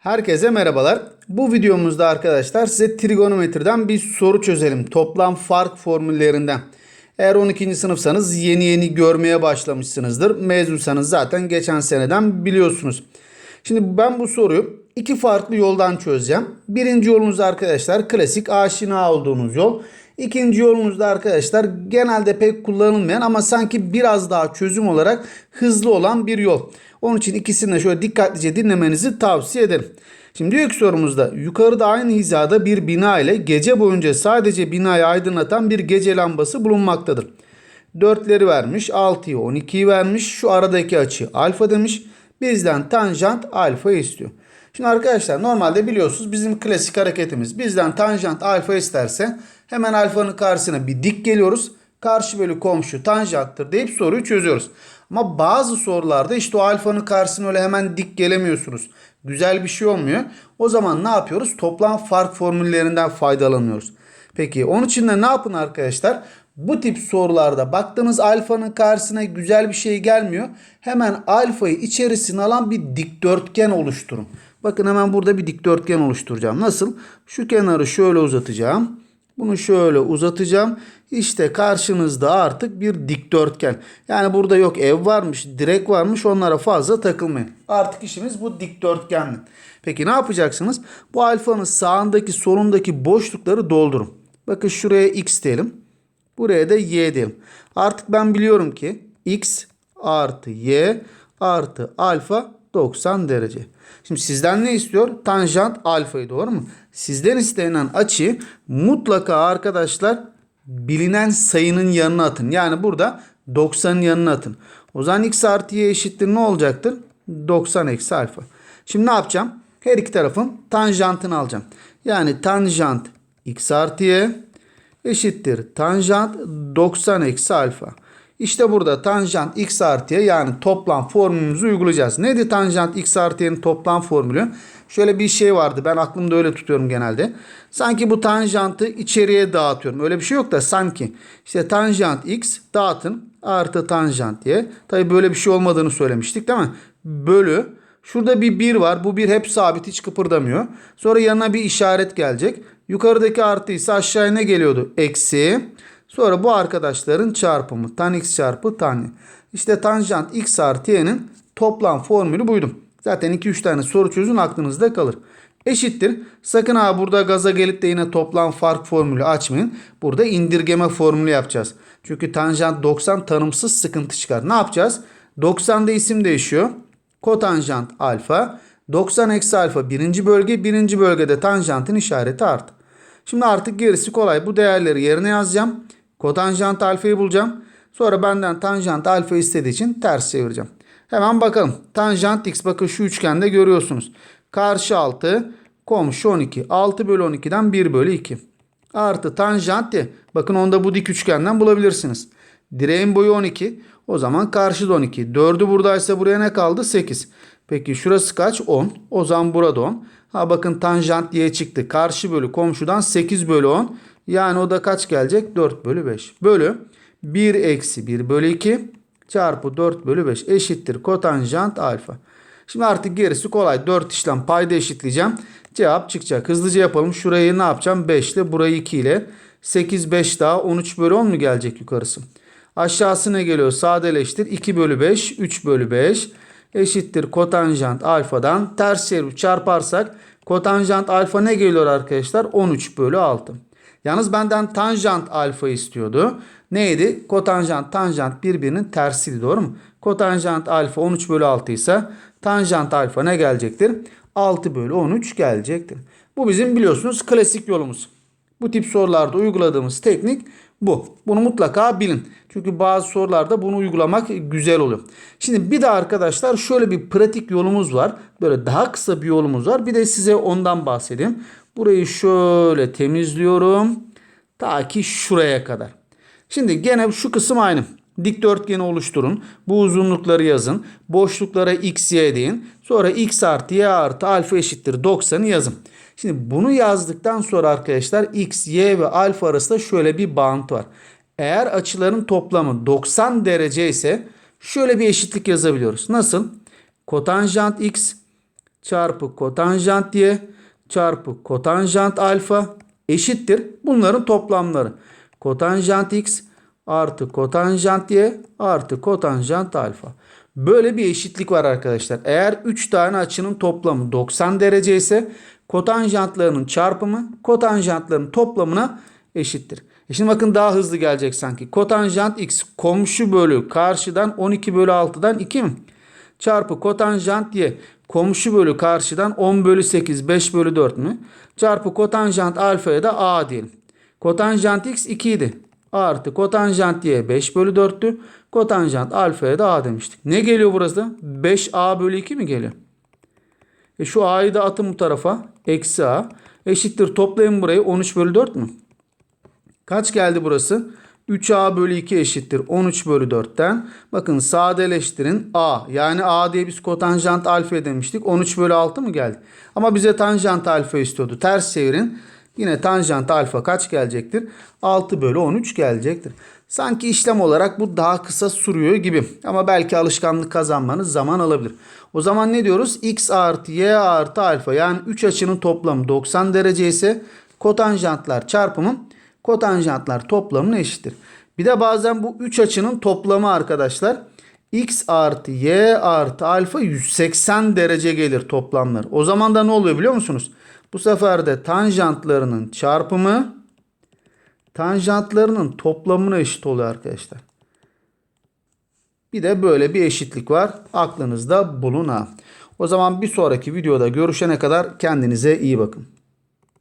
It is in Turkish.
Herkese merhabalar. Bu videomuzda arkadaşlar size trigonometriden bir soru çözelim. Toplam fark formüllerinden. Eğer 12. sınıfsanız yeni yeni görmeye başlamışsınızdır. Mezunsanız zaten geçen seneden biliyorsunuz. Şimdi ben bu soruyu iki farklı yoldan çözeceğim. Birinci yolunuz arkadaşlar klasik aşina olduğunuz yol. İkinci yolunuzda arkadaşlar genelde pek kullanılmayan ama sanki biraz daha çözüm olarak hızlı olan bir yol. Onun için ikisini de şöyle dikkatlice dinlemenizi tavsiye ederim. Şimdi diyor ki sorumuzda yukarıda aynı hizada bir bina ile gece boyunca sadece binayı aydınlatan bir gece lambası bulunmaktadır. 4'leri vermiş, 6'yı 12'yi vermiş. Şu aradaki açı alfa demiş. Bizden tanjant alfa istiyor. Şimdi arkadaşlar normalde biliyorsunuz bizim klasik hareketimiz. Bizden tanjant alfa isterse hemen alfanın karşısına bir dik geliyoruz. Karşı bölü komşu tanjanttır deyip soruyu çözüyoruz. Ama bazı sorularda işte o alfanın karşısına öyle hemen dik gelemiyorsunuz. Güzel bir şey olmuyor. O zaman ne yapıyoruz? Toplam fark formüllerinden faydalanıyoruz. Peki onun için de ne yapın arkadaşlar? Bu tip sorularda baktığınız alfanın karşısına güzel bir şey gelmiyor. Hemen alfayı içerisine alan bir dikdörtgen oluşturun. Bakın hemen burada bir dikdörtgen oluşturacağım. Nasıl? Şu kenarı şöyle uzatacağım. Bunu şöyle uzatacağım. İşte karşınızda artık bir dikdörtgen. Yani burada yok ev varmış, direk varmış onlara fazla takılmayın. Artık işimiz bu dikdörtgenli. Peki ne yapacaksınız? Bu alfanın sağındaki solundaki boşlukları doldurun. Bakın şuraya x diyelim. Buraya da y diyelim. Artık ben biliyorum ki x artı y artı alfa 90 derece. Şimdi sizden ne istiyor? Tanjant alfayı doğru mu? Sizden istenen açıyı mutlaka arkadaşlar bilinen sayının yanına atın. Yani burada 90'ın yanına atın. O zaman x artı y eşittir ne olacaktır? 90 eksi alfa. Şimdi ne yapacağım? Her iki tarafın tanjantını alacağım. Yani tanjant x artı y eşittir tanjant 90 eksi alfa. İşte burada tanjant x artıya yani toplam formülümüzü uygulayacağız. Neydi tanjant x artıyanın toplam formülü? Şöyle bir şey vardı ben aklımda öyle tutuyorum genelde. Sanki bu tanjantı içeriye dağıtıyorum. Öyle bir şey yok da sanki. İşte tanjant x dağıtın artı tanjant y. Tabi böyle bir şey olmadığını söylemiştik değil mi? Bölü. Şurada bir 1 var. Bu 1 hep sabit hiç kıpırdamıyor. Sonra yanına bir işaret gelecek. Yukarıdaki artı ise aşağıya ne geliyordu? Eksi. Sonra bu arkadaşların çarpımı tan x çarpı tan y. İşte tanjant x artı y'nin toplam formülü buydu. Zaten 2-3 tane soru çözün aklınızda kalır. Eşittir. Sakın ha burada gaza gelip de yine toplam fark formülü açmayın. Burada indirgeme formülü yapacağız. Çünkü tanjant 90 tanımsız sıkıntı çıkar. Ne yapacağız? 90'da isim değişiyor. Kotanjant alfa. 90 eksi alfa birinci bölge. Birinci bölgede tanjantın işareti artı. Şimdi artık gerisi kolay. Bu değerleri yerine yazacağım. Kotanjant alfayı bulacağım. Sonra benden tanjant alfa istediği için ters çevireceğim. Hemen bakalım. Tanjant x bakın şu üçgende görüyorsunuz. Karşı 6 komşu 12. 6 bölü 12'den 1 bölü 2. Artı tanjant y. Bakın onda bu dik üçgenden bulabilirsiniz. Direğin boyu 12. O zaman karşı da 12. 4'ü buradaysa buraya ne kaldı? 8. Peki şurası kaç? 10. O zaman burada 10. Ha bakın tanjant y çıktı. Karşı bölü komşudan 8 bölü 10. Yani o da kaç gelecek? 4 bölü 5. Bölü 1 eksi 1 bölü 2 çarpı 4 bölü 5 eşittir kotanjant alfa. Şimdi artık gerisi kolay. 4 işlem payda eşitleyeceğim. Cevap çıkacak. Hızlıca yapalım. Şurayı ne yapacağım? 5 ile burayı 2 ile. 8 5 daha 13 bölü 10 mu gelecek yukarısı? Aşağısı ne geliyor? Sadeleştir. 2 bölü 5 3 bölü 5 eşittir kotanjant alfadan. Ters çarparsak kotanjant alfa ne geliyor arkadaşlar? 13 bölü 6. Yalnız benden tanjant alfa istiyordu. Neydi? Kotanjant tanjant birbirinin tersiydi doğru mu? Kotanjant alfa 13 bölü 6 ise tanjant alfa ne gelecektir? 6 bölü 13 gelecektir. Bu bizim biliyorsunuz klasik yolumuz. Bu tip sorularda uyguladığımız teknik bu. Bunu mutlaka bilin. Çünkü bazı sorularda bunu uygulamak güzel oluyor. Şimdi bir de arkadaşlar şöyle bir pratik yolumuz var. Böyle daha kısa bir yolumuz var. Bir de size ondan bahsedeyim. Burayı şöyle temizliyorum. Ta ki şuraya kadar. Şimdi gene şu kısım aynı. Dikdörtgeni oluşturun. Bu uzunlukları yazın. Boşluklara x, y deyin. Sonra x artı y artı alfa eşittir 90'ı yazın. Şimdi bunu yazdıktan sonra arkadaşlar x, y ve alfa arasında şöyle bir bağıntı var. Eğer açıların toplamı 90 derece ise şöyle bir eşitlik yazabiliyoruz. Nasıl? Kotanjant x çarpı kotanjant y çarpı kotanjant alfa eşittir. Bunların toplamları. Kotanjant x artı kotanjant y artı kotanjant alfa. Böyle bir eşitlik var arkadaşlar. Eğer 3 tane açının toplamı 90 derece ise kotanjantlarının çarpımı kotanjantların toplamına eşittir. E şimdi bakın daha hızlı gelecek sanki. Kotanjant x komşu bölü karşıdan 12 bölü 6'dan 2 mi? Çarpı kotanjant y komşu bölü karşıdan 10 bölü 8 5 bölü 4 mü? Çarpı kotanjant alfaya da a diyelim. Kotanjant x 2 idi. Artı kotanjant y 5 bölü 4'tü. Kotanjant alfaya da a demiştik. Ne geliyor burası? 5a bölü 2 mi geliyor? E şu a'yı da atın bu tarafa. Eksi a. Eşittir toplayın burayı 13 bölü 4 mü? Kaç geldi burası? 3a bölü 2 eşittir 13 bölü 4'ten. Bakın sadeleştirin a. Yani a diye biz kotanjant alfa demiştik. 13 bölü 6 mı geldi? Ama bize tanjant alfa istiyordu. Ters çevirin. Yine tanjant alfa kaç gelecektir? 6 bölü 13 gelecektir. Sanki işlem olarak bu daha kısa sürüyor gibi. Ama belki alışkanlık kazanmanız zaman alabilir. O zaman ne diyoruz? x artı y artı alfa yani 3 açının toplamı 90 derece ise kotanjantlar çarpımı kotanjantlar toplamına eşittir. Bir de bazen bu 3 açının toplamı arkadaşlar x artı y artı alfa 180 derece gelir toplamlar. O zaman da ne oluyor biliyor musunuz? Bu sefer de tanjantlarının çarpımı tanjantlarının toplamına eşit oluyor arkadaşlar. Bir de böyle bir eşitlik var. Aklınızda bulun ha. O zaman bir sonraki videoda görüşene kadar kendinize iyi bakın.